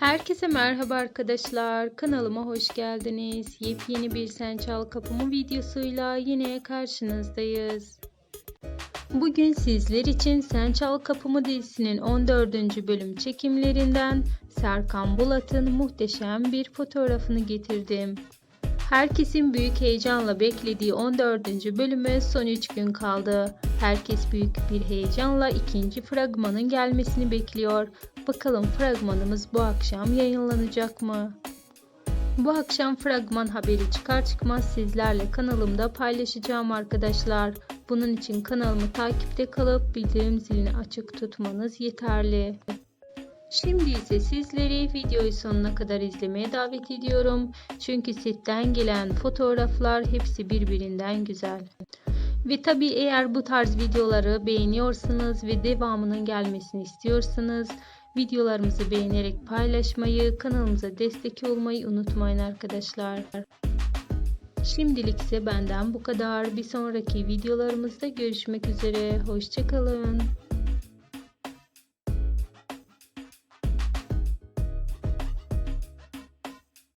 Herkese merhaba arkadaşlar. Kanalıma hoş geldiniz. Yepyeni bir Sen Çal Kapımı videosuyla yine karşınızdayız. Bugün sizler için Sen Çal Kapımı dizisinin 14. bölüm çekimlerinden Serkan Bulat'ın muhteşem bir fotoğrafını getirdim. Herkesin büyük heyecanla beklediği 14. bölüme son 3 gün kaldı. Herkes büyük bir heyecanla ikinci fragmanın gelmesini bekliyor. Bakalım fragmanımız bu akşam yayınlanacak mı? Bu akşam fragman haberi çıkar çıkmaz sizlerle kanalımda paylaşacağım arkadaşlar. Bunun için kanalımı takipte kalıp bildirim zilini açık tutmanız yeterli. Şimdi ise sizleri videoyu sonuna kadar izlemeye davet ediyorum. Çünkü setten gelen fotoğraflar hepsi birbirinden güzel. Ve tabi eğer bu tarz videoları beğeniyorsanız ve devamının gelmesini istiyorsanız videolarımızı beğenerek paylaşmayı, kanalımıza destek olmayı unutmayın arkadaşlar. Şimdilik ise benden bu kadar. Bir sonraki videolarımızda görüşmek üzere. Hoşçakalın.